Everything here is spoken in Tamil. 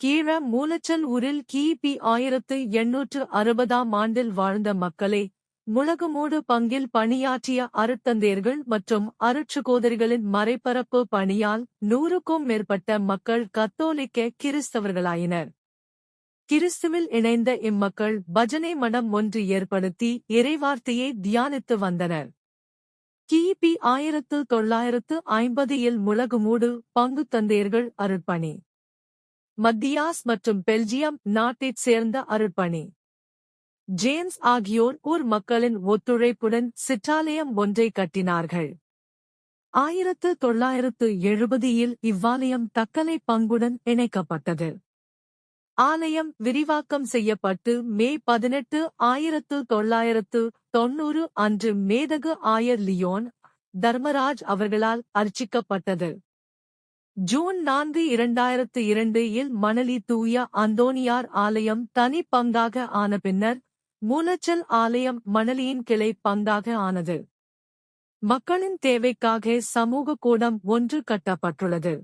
கீழ மூலச்சல் ஊரில் கிபி ஆயிரத்து எண்ணூற்று அறுபதாம் ஆண்டில் வாழ்ந்த மக்களே முழகுமூடு பங்கில் பணியாற்றிய அருட்தந்தையர்கள் மற்றும் அருட்சுகோதரிகளின் மறைபரப்பு பணியால் நூறுக்கும் மேற்பட்ட மக்கள் கத்தோலிக்க கிறிஸ்தவர்களாயினர். கிறிஸ்துவில் இணைந்த இம்மக்கள் பஜனை மடம் ஒன்று ஏற்படுத்தி இறைவார்த்தையை தியானித்து வந்தனர். கிபி ஆயிரத்து தொள்ளாயிரத்து ஐம்பதில் முழகுமூடு பங்கு தந்தையர்கள் அருட்பணி. மத்தியாஸ் மற்றும் பெல்ஜியம் நாட்டைச் சேர்ந்த அருட்பணி. ஜேம்ஸ் ஆகியோர் ஊர் மக்களின் ஒத்துழைப்புடன் சிற்றாலயம் ஒன்றை கட்டினார்கள். ஆயிரத்து தொள்ளாயிரத்து எழுபதில் இவ்வாலயம் தக்கலை பங்குடன் இணைக்கப்பட்டது. ஆலயம் விரிவாக்கம் செய்யப்பட்டு மே பதினெட்டு ஆயிரத்து தொள்ளாயிரத்து தொன்னூறு அன்று மேதகு ஆயர் லியோன் தர்மராஜ் அவர்களால் அர்ச்சிக்கப்பட்டது. ஜூன் நான்கு இரண்டாயிரத்து இரண்டு இல் மணலி தூய அந்தோனியார் ஆலயம் தனி பங்காக ஆன பின்னர் மூலச்சல் ஆலயம் மணலியின் கிளை பங்காக ஆனது. மக்களின் தேவைக்காக சமூக கூடம் ஒன்று கட்டப்பட்டுள்ளது.